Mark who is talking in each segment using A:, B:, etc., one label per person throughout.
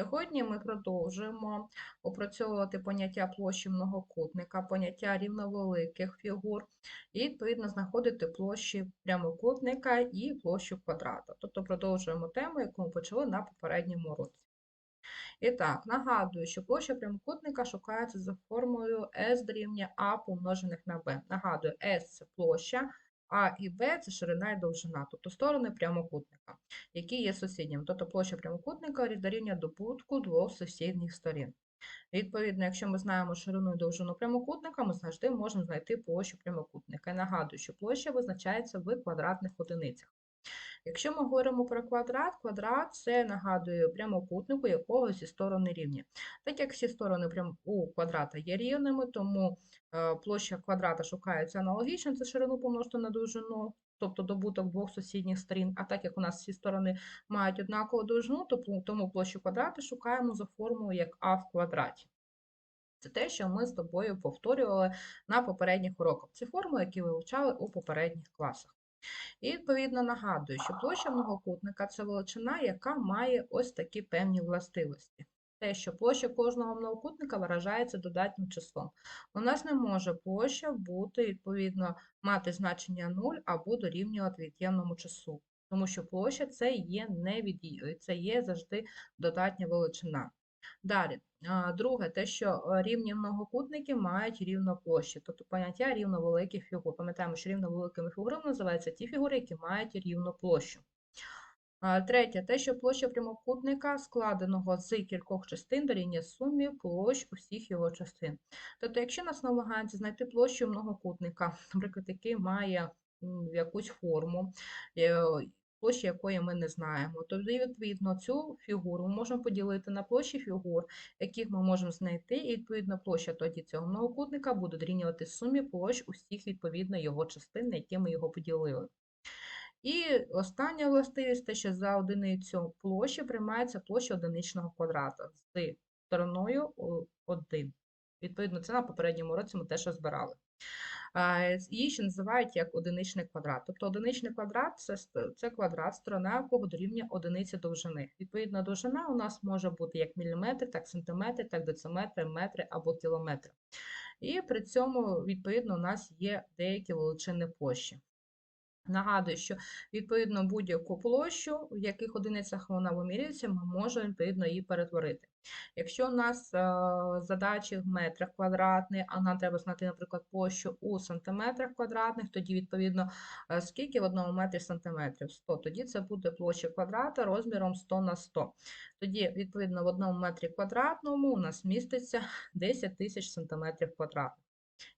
A: Сьогодні ми продовжуємо опрацьовувати поняття площі многокутника, поняття рівновеликих фігур, і, відповідно, знаходити площі прямокутника і площу квадрата. Тобто продовжуємо тему, яку ми почали на попередньому році. І так, нагадую, що площа прямокутника шукається за формулою S дорівнює А помножених на b. Нагадую, S це площа, а і Б це ширина і довжина, тобто сторони прямокутника, які є сусідніми. Тобто площа прямокутника дорівнює добутку двох сусідніх сторін. Відповідно, якщо ми знаємо ширину і довжину прямокутника, ми завжди можемо знайти площу прямокутника. І нагадую, що площа визначається в квадратних одиницях. Якщо ми говоримо про квадрат, квадрат це нагадує прямокутнику якогось зі сторони рівні. Так як всі сторони у квадрата є рівними, тому е, площа квадрата шукається аналогічно, це ширину помножити на довжину, тобто добуток двох сусідніх сторін. А так як у нас всі сторони мають однакову довжину, тому площу квадрата шукаємо за формулою як А в квадраті. Це те, що ми з тобою повторювали на попередніх уроках. Це формули, які ви вивчали у попередніх класах. І, відповідно, нагадую, що площа многокутника це величина, яка має ось такі певні властивості. Те, що площа кожного многокутника виражається додатнім числом. У нас не може площа бути, відповідно, мати значення 0 або дорівнювати від'ємному числу, тому що площа це є невід'ємна, це є завжди додатня величина. Далі, друге, те, що е, рівні многокутники мають рівно площі, тобто поняття рівновеликих фігур. Пам'ятаємо, що рівновеликими фігурами називаються ті фігури, які мають рівну площу. Третє, те, що площа прямокутника, складеного з кількох частин дорівнює сумі площ усіх його частин. Тобто, якщо нас намагається знайти площу многокутника, наприклад, який має якусь форму, е, площі якої ми не знаємо. Тоді, відповідно, цю фігуру ми можемо поділити на площі фігур, яких ми можемо знайти, і відповідно площа тоді цього многокутника буде дорівнювати сумі площ усіх, відповідно, його частин, на які ми його поділили. І остання властивість те, що за одиницю площі приймається площа одиничного квадрата з стороною 1. Відповідно, це на попередньому році ми теж розбирали. Її ще називають як одиничний квадрат. Тобто одиничний квадрат це це квадрат, сторона якого дорівнює одиниці довжини. Відповідно, довжина у нас може бути як міліметри, так сантиметри, так дециметри, метри або кілометри. І при цьому, відповідно, у нас є деякі величини площі. Нагадую, що відповідно будь-яку площу, в яких одиницях вона вимірюється, ми можемо відповідно її перетворити. Якщо у нас е, задачі в метрах квадратних, а нам треба знати, наприклад, площу у сантиметрах квадратних, тоді, відповідно, е, скільки в одному метрі сантиметрів? 100. Тоді це буде площа квадрата розміром 100 на 100. Тоді, відповідно, в одному метрі квадратному у нас міститься 10 тисяч сантиметрів квадратних.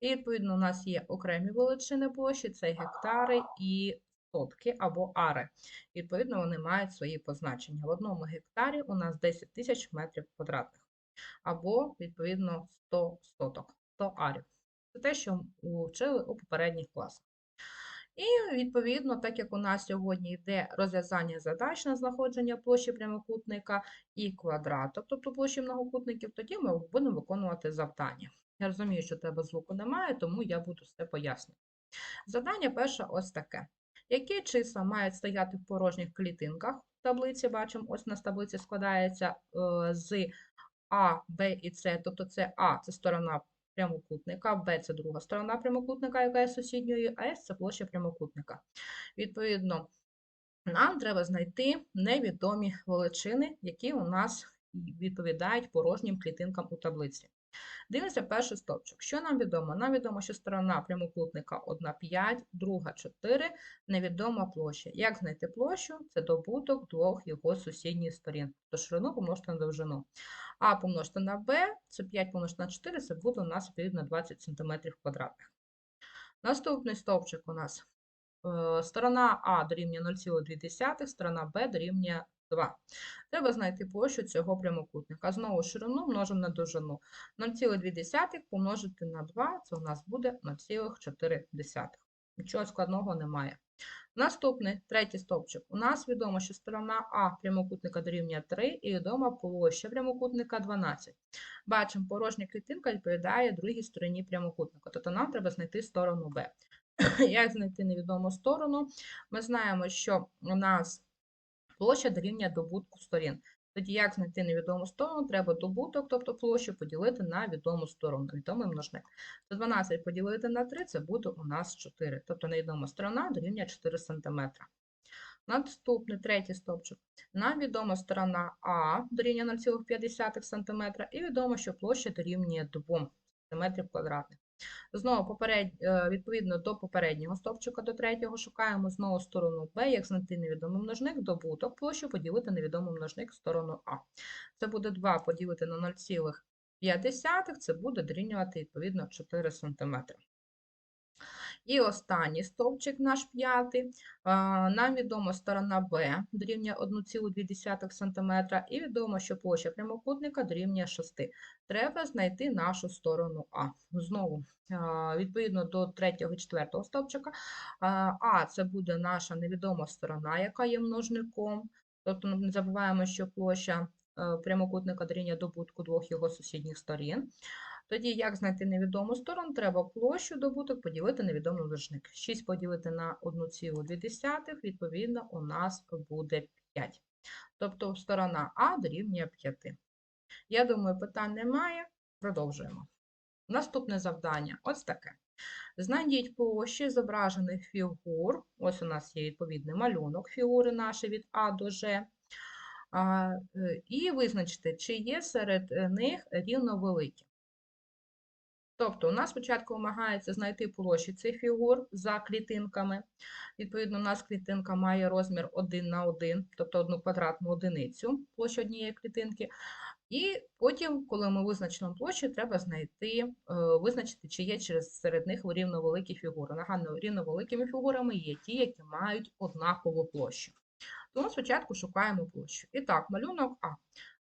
A: І, відповідно, у нас є окремі величини площі, це гектари і сотки або ари. Відповідно, вони мають свої позначення. В одному гектарі у нас 10 тисяч метрів квадратних, або, відповідно, 100 соток, 100 арів. Це те, що вчили у попередніх класах. І, відповідно, так як у нас сьогодні йде розв'язання задач на знаходження площі прямокутника і квадрату, тобто площі многокутників, тоді ми будемо виконувати завдання. Я розумію, що тебе звуку немає, тому я буду все пояснювати. Завдання перше ось таке. Які числа мають стояти в порожніх клітинках в таблиці? Бачимо, ось у нас таблиця складається е, з А, Б і С, тобто це А це сторона прямокутника, Б це друга сторона прямокутника, яка є сусідньою, а С це площа прямокутника. Відповідно, нам треба знайти невідомі величини, які у нас відповідають порожнім клітинкам у таблиці. Дивимося перший стовпчик. Що нам відомо? Нам відомо, що сторона прямокутника 1 5, друга 4, невідома площа. Як знайти площу? Це добуток двох його сусідніх сторін. То ширину помножити на довжину. А помножити на b, це 5 помножити на 4, це буде у нас відповідно 20 см квадратних. Наступний стовпчик у нас е, сторона А дорівнює 0,2, сторона Б дорівнює 2. Треба знайти площу цього прямокутника. Знову ширину множимо на довжину. 0,2 помножити на 2, це у нас буде 0,4. Нічого складного немає. Наступний третій стовпчик. У нас відомо, що сторона А прямокутника дорівнює 3 і відома площа прямокутника 12. Бачимо, порожня клітинка відповідає другій стороні прямокутника, тобто нам треба знайти сторону Б. Як знайти невідому сторону? Ми знаємо, що у нас площа дорівнює добутку сторін. Тоді як знайти невідому сторону, треба добуток, тобто площу, поділити на відому сторону, відомий множник. 112 поділити на 3 це буде у нас 4, тобто невідома сторона дорівнює 4 см. Наступний третій стовпчик. Нам відома сторона А дорівнює 0,5 см і відомо, що площа дорівнює 2 см квадратних. Знову поперед... е, відповідно до попереднього стовпчика, до третього, шукаємо знову сторону Б, як знайти невідомий множник, добуток, площу поділити невідомий множник в сторону А. Це буде 2 поділити на 0,5, це буде дорівнювати відповідно 4 см. І останній стовпчик наш п'ятий. Нам відома сторона Б дорівнює 1,2 см і відомо, що площа прямокутника дорівнює 6. Треба знайти нашу сторону А. Знову, відповідно до третього і четвертого стовпчика, а, це буде наша невідома сторона, яка є множником. Тобто не забуваємо, що площа прямокутника дорівнює добутку двох його сусідніх сторін. Тоді, як знайти невідому сторону, треба площу добуток поділити на відомий множник. 6 поділити на 1,2, відповідно, у нас буде 5. Тобто сторона А дорівнює 5. Я думаю, питань немає. Продовжуємо. Наступне завдання ось таке. Знайдіть площі зображених фігур. Ось у нас є відповідний малюнок фігури наші від А до Ж. Е, І визначте, чи є серед е, них рівновеликі. Тобто, у нас спочатку вимагається знайти площі цих фігур за клітинками. Відповідно, у нас клітинка має розмір 1 на 1, тобто одну квадратну одиницю площу однієї клітинки. І потім, коли ми визначимо площу, треба знайти, е, визначити, чи є через серед них рівновеликі фігури. Нагадую, рівновеликими фігурами є ті, які мають однакову площу. Тому спочатку шукаємо площу. І так, малюнок А.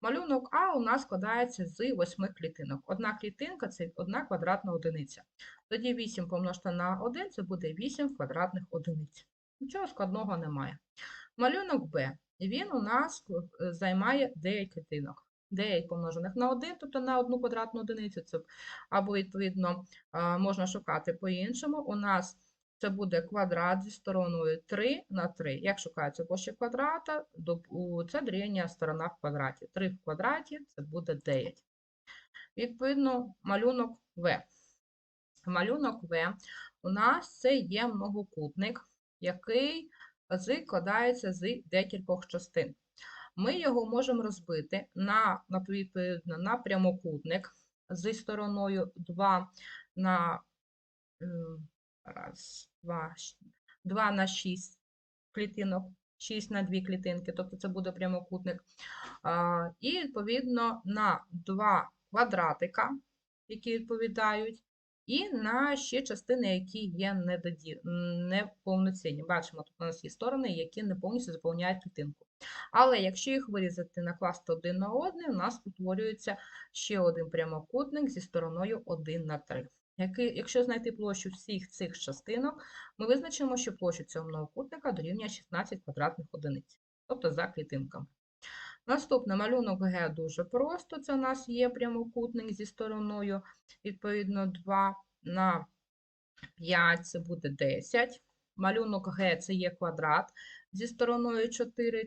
A: Малюнок А у нас складається з 8 клітинок. Одна клітинка це одна квадратна одиниця. Тоді 8 помножити на 1 це буде 8 квадратних одиниць. Нічого складного немає. Малюнок Б. Він у нас е, займає 9 клітинок. 9 помножених на 1, тобто на одну квадратну одиницю, це або, відповідно, можна шукати по-іншому. У нас це буде квадрат зі стороною 3 на 3. Як шукається площа квадрата, це дорівнює сторона в квадраті. 3 в квадраті це буде 9. Відповідно, малюнок В. Малюнок В у нас це є многокутник, який складається з декількох частин. Ми його можемо розбити на, відповідно, на прямокутник зі стороною 2 на ем, раз, два, 2 на 6 клітинок, 6 на 2 клітинки, тобто це буде прямокутник. І відповідно на 2 квадратика, які відповідають, і на ще частини, які є неповноцінні. Бачимо, тут у нас є сторони, які не повністю заповняють клітинку. Але якщо їх вирізати, накласти один на один, у нас утворюється ще один прямокутник зі стороною 1 на 3. Якщо знайти площу всіх цих частинок, ми визначимо, що площа цього многокутника дорівнює 16 квадратних одиниць, тобто за клітинками. Наступний малюнок Г дуже просто. Це у нас є прямокутник зі стороною, відповідно, 2 на 5, це буде 10. Малюнок Г це є квадрат зі стороною 4, е,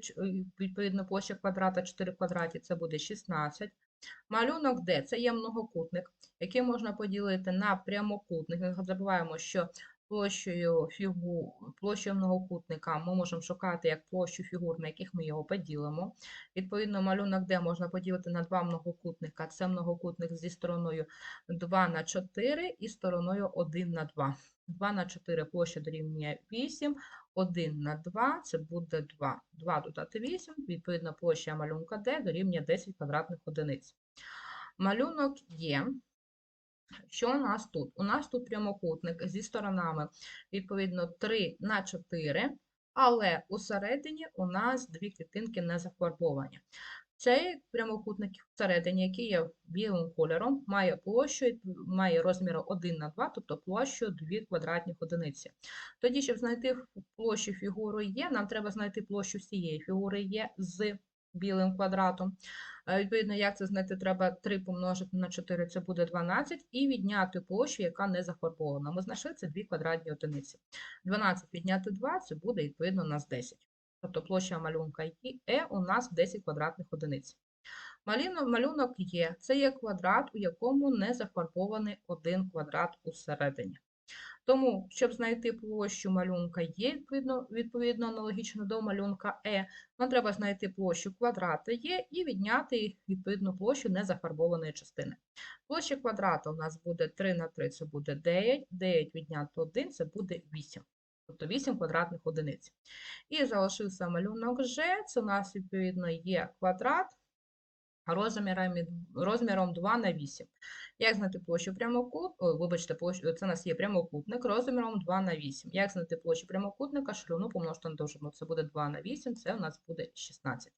A: відповідно, площа квадрата 4 в квадраті, це буде 16. Малюнок D це є многокутник, який можна поділити на прямокутник. Не забуваємо, що площею, фігу, площею многокутника ми можемо шукати як площу фігур, на яких ми його поділимо. Відповідно, малюнок Д можна поділити на два многокутника. Це многокутник зі стороною 2 на 4 і стороною 1 на 2. 2 на 4 площа дорівнює 8, 1 на 2 це буде 2. 2 додати 8, відповідно, площа малюнка D дорівнює 10 квадратних одиниць. Малюнок є. Що у нас тут? У нас тут прямокутник зі сторонами, відповідно, 3 на 4, але усередині у нас дві клітинки не зафарбовані. Цей прямокутник всередині, який є білим кольором, має площу, має розмір 1 на 2, тобто площу 2 квадратних одиниці. Тоді, щоб знайти площу фігури Є, нам треба знайти площу всієї фігури Є з білим квадратом. Е, Відповідно, як це знайти, треба 3 помножити на 4, це буде 12, і відняти площу, яка не зафарбована. Ми знайшли це 2 квадратні одиниці. 12 відняти 2, це буде, відповідно, у нас 10. тобто площа малюнка Е у нас 10 квадратних одиниць. Малюнок, Є це є квадрат, у якому не зафарбований один квадрат усередині. Тому, щоб знайти площу малюнка Є, відповідно, відповідно аналогічно до малюнка Е, нам треба знайти площу квадрата Є і відняти відповідну площу незафарбованої частини. Площа квадрата у нас буде 3 на 3, це буде 9, 9 відняти 1, це буде 8. Тобто 8 квадратних одиниць. І залишився малюнок Ж, це у нас, відповідно, є квадрат розміром, розміром 2 на 8. Як знайти площу прямокутника? Вибачте, площу, це у нас є прямокутник розміром 2 на 8. Як знайти площу прямокутника, ширину помножити на довжину. Це буде 2 на 8, це у нас буде 16.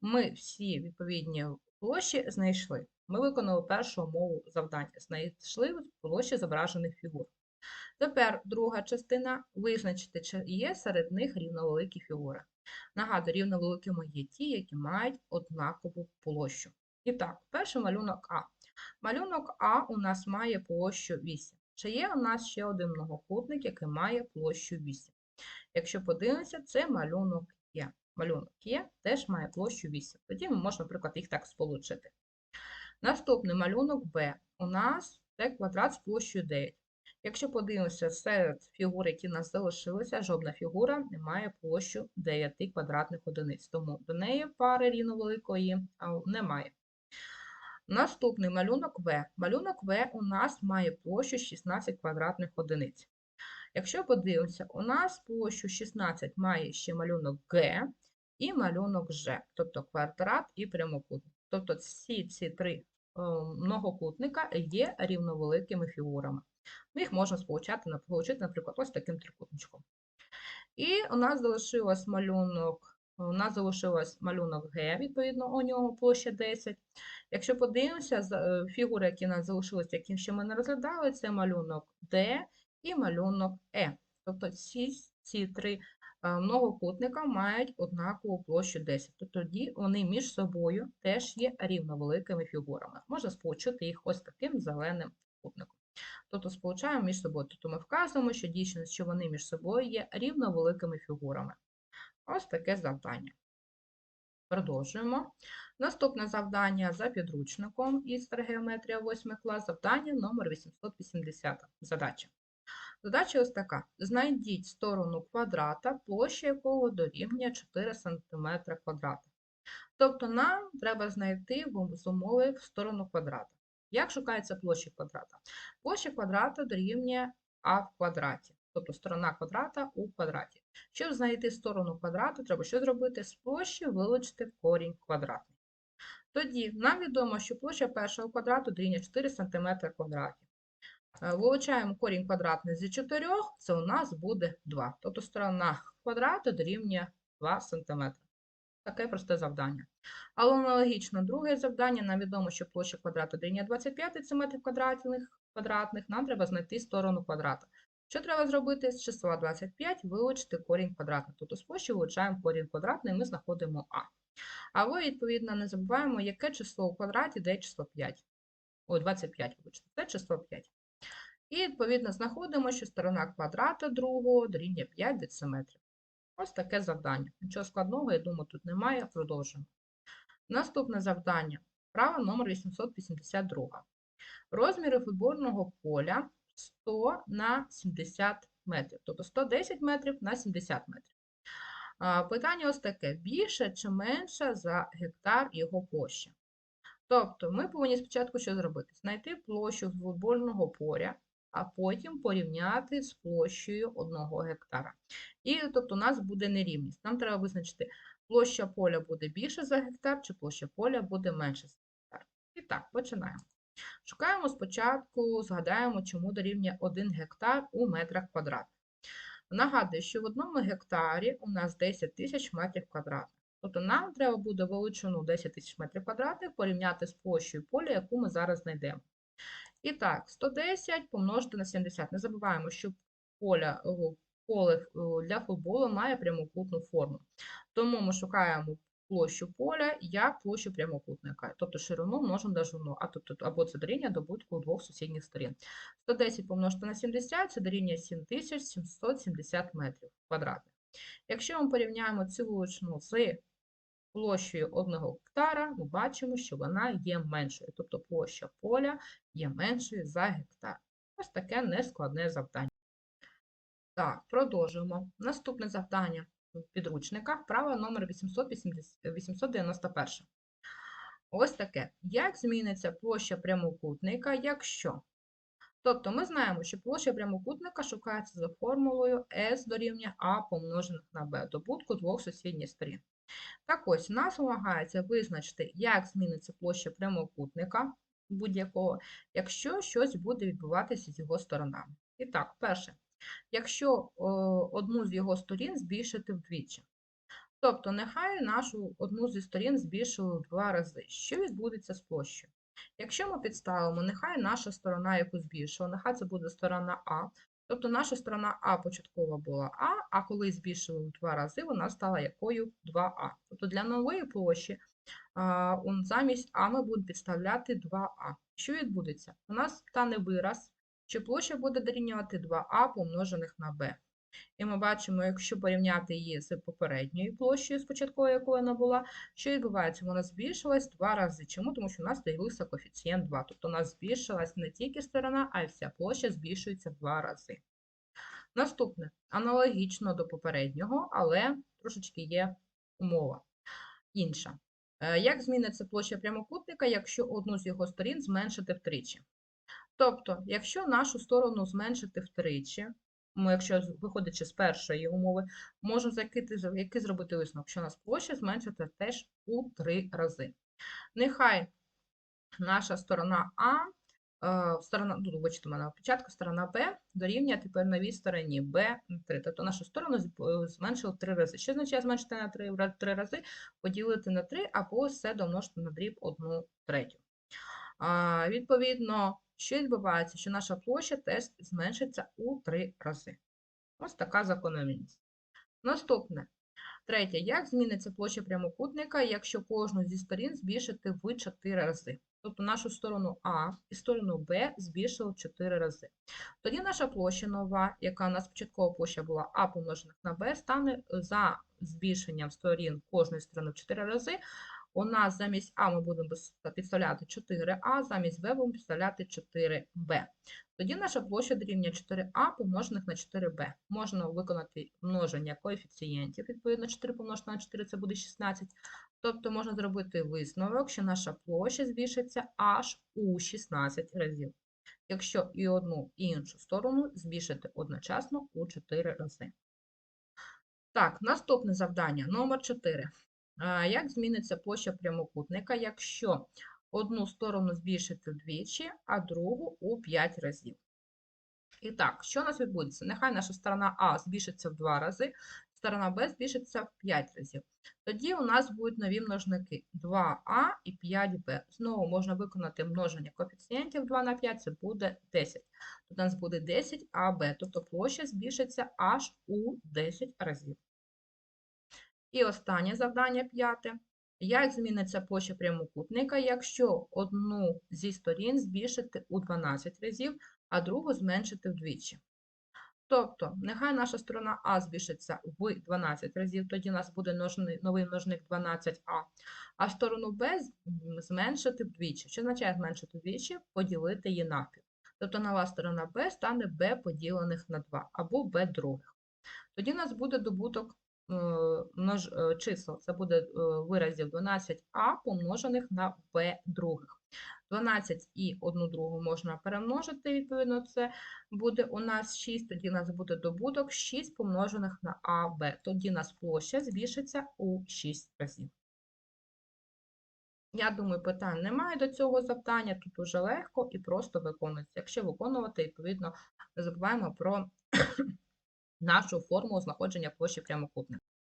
A: Ми всі відповідні площі знайшли. Ми виконали першу умову завдання. Знайшли площі зображених фігур. Тепер друга частина визначити, чи є серед них рівновеликі фігури. Нагадую, рівновеликими є ті, які мають однакову площу. І так, перший малюнок А. Малюнок А у нас має площу 8. Чи є у нас ще один многокутник, який має площу 8? Якщо подивимося, це малюнок Є. Малюнок Є теж має площу 8. Тоді ми можемо, наприклад, їх так сполучити. Наступний малюнок Б. У нас це квадрат з площею 9. Якщо подивимося, серед фігур, які в нас залишилися, жодна фігура не має площу 9 квадратних одиниць, тому до неї пари рівновеликої немає. Наступний малюнок В. Малюнок В у нас має площу 16 квадратних одиниць. Якщо подивимося, у нас площу 16 має ще малюнок Г і малюнок Ж, тобто квадрат і прямокутник. Тобто всі ці три е, многокутника є рівновеликими фігурами. Ми їх можна сполучати, получити, наприклад, ось таким трикутничком. І у нас залишилось малюнок у нас залишилось малюнок Г, відповідно, у нього площа 10. Якщо подивимося, е, фігури, які у нас залишилися, які ще ми не розглядали, це малюнок Д і малюнок Е. Тобто ці, ці три е, многокутника мають однакову площу 10. Тобто тоді вони між собою теж є рівновеликими фігурами. Можна сполучити їх ось таким зеленим кутником. Тобто сполучаємо між собою. Тобто ми вказуємо, що дійсно, що вони між собою є рівновеликими фігурами. Ось таке завдання. Продовжуємо. Наступне завдання за підручником істер геометрія 8 клас, завдання номер 880. Задача. Задача ось така. Знайдіть сторону квадрата, площа якого дорівнює 4 см квадрата. Тобто нам треба знайти з умови в сторону квадрата. Як шукається площа квадрата? Площа квадрата дорівнює а в квадраті, тобто сторона квадрата у квадраті. Щоб знайти сторону квадрату, треба що зробити? З площі вилучити корінь квадратний. Тоді нам відомо, що площа першого квадрату дорівнює 4 см квадратів. Е, вилучаємо корінь квадратний з 4, це у нас буде 2. Тобто сторона квадрату дорівнює 2 см. Таке просте завдання. Але аналогічно друге завдання, нам відомо, що площа квадрата дорівнює 25 см квадратних, нам треба знайти сторону квадрата. Що треба зробити? З числа 25 вилучити корінь квадратний. Тобто з площі вилучаємо корінь квадратний і ми знаходимо А. А ви, відповідно, не забуваємо, яке число у квадраті дає число 5. Ой, 25, вибачте, це число 5. І, відповідно, знаходимо, що сторона квадрата другого дорівнює 5 дециметрів. Ось таке завдання. Нічого складного, я думаю, тут немає. Продовжуємо. Наступне завдання. Право номер 882. Розміри футбольного поля 100 на 70 метрів, тобто 110 метрів на 70 метрів. Питання ось таке: більше чи менше за гектар його площа. Тобто, ми повинні спочатку що зробити? Знайти площу футбольного поля, а потім порівняти з площею 1 гектара. І тобто, у нас буде нерівність. Нам треба визначити, площа поля буде більше за гектар, чи площа поля буде менше за гектар. І так, починаємо. Шукаємо спочатку, згадаємо, чому дорівнює 1 гектар у метрах квадратних. Нагадую, що в одному гектарі у нас 10 тисяч метрів квадратних. Тобто нам треба буде величину 10 тисяч метрів квадратних порівняти з площею поля, яку ми зараз знайдемо. І так, 110 помножити на 70. Не забуваємо, що поля, поле для футболу має прямокутну форму. Тому ми шукаємо площу поля як площу прямокутника, тобто ширину множимо на довжину, а тобто або це дорівнює добутку двох сусідніх сторін. 110 помножити на 70 це дорівнює 7770 метрів квадратних. Якщо ми порівняємо цілочну з площею 1 гектара, ми бачимо, що вона є меншою, тобто площа поля є меншою за гектар. Ось таке нескладне завдання. Так, продовжуємо. Наступне завдання в підручниках, вправа номер 880 891. Ось таке. Як зміниться площа прямокутника, якщо? Тобто ми знаємо, що площа прямокутника шукається за формулою S дорівнює А помножених на Б, добутку двох сусідніх сторін. Так ось, нас вимагається визначити, як зміниться площа прямокутника будь-якого, якщо щось буде відбуватися з його сторонами. І так, перше, якщо одну з його сторін збільшити вдвічі. Тобто, нехай нашу одну зі сторін збільшили в два рази. Що відбудеться з площею? Якщо ми підставимо, нехай наша сторона, яку збільшила, нехай це буде сторона А. Тобто наша сторона А початкова була А, а коли збільшили в два рази, вона стала якою 2А. Тобто для нової площі замість А ми будемо підставляти 2А. Що відбудеться? У нас стане вираз, що площа буде дорівнювати 2А помножених на Б. І ми бачимо, якщо порівняти її з попередньою площею, спочатку якою вона була, що відбувається? Вона збільшилась два рази. Чому? Тому що у нас з'явився коефіцієнт 2. Тобто у нас збільшилась не тільки сторона, а й вся площа збільшується два рази. Наступне, аналогічно до попереднього, але трошечки є умова інша. Е, Як зміниться площа прямокутника, якщо одну з його сторін зменшити втричі? Тобто, якщо нашу сторону зменшити втричі, ми, якщо виходячи з першої умови, можемо який зробити висновок, що у нас площа зменшиться теж у три рази. Нехай наша сторона А, е, сторона, ну, вибачте, у мене початку, сторона Б дорівнює тепер новій стороні Б на 3. Тобто нашу сторону е, зменшили три рази. Що означає зменшити на 3, ра- три рази? Поділити на 3 або все домножити на дріб 1 третю. Відповідно, що відбувається, що наша площа теж зменшиться у 3 рази. Ось така закономірність. Наступне. Третє. Як зміниться площа прямокутника, якщо кожну зі сторін збільшити в 4 рази? Тобто нашу сторону А і сторону Б збільшили в 4 рази. Тоді наша площа нова, яка у нас початкова площа була А помножених на Б, стане за збільшенням сторін кожної сторони в 4 рази. У нас замість А ми будемо підставляти 4А, замість Б будемо підставляти 4Б. Тоді наша площа дорівнює 4А помножених на 4b. Можна виконати множення коефіцієнтів, відповідно 4 помножити на 4 це буде 16. Тобто можна зробити висновок, що наша площа збільшиться аж у 16 разів. Якщо і одну, і іншу сторону збільшити одночасно у 4 рази. Так, наступне завдання, номер 4. Як зміниться площа прямокутника, якщо одну сторону збільшити вдвічі, а другу у 5 разів. І так, що у нас відбудеться? Нехай наша сторона А збільшиться в 2 рази, сторона Б збільшиться в 5 разів. Тоді у нас будуть нові множники 2А і 5Б. Знову можна виконати множення коефіцієнтів 2 на 5, це буде 10. Тут у нас буде 10АБ, тобто площа збільшиться аж у 10 разів. І останнє завдання п'яте. Як зміниться площа прямокутника, якщо одну зі сторін збільшити у 12 разів, а другу зменшити вдвічі? Тобто, нехай наша сторона А збільшиться в 12 разів, тоді у нас буде новий множник 12А, а сторону Б зменшити вдвічі. Що означає зменшити вдвічі? Поділити її навпіл. Тобто нова сторона Б стане Б поділених на 2 або Б других. Тоді у нас буде добуток множ, е, чисел. Це буде е, виразів 12а помножених на b других. 12 і 1 другу можна перемножити, відповідно, це буде у нас 6, тоді у нас буде добуток 6 помножених на АБ. Тоді у нас площа збільшиться у 6 разів. Я думаю, питань немає до цього завдання, тут дуже легко і просто виконується. Якщо виконувати, відповідно, не забуваємо про нашу формулу знаходження площі прямокутника.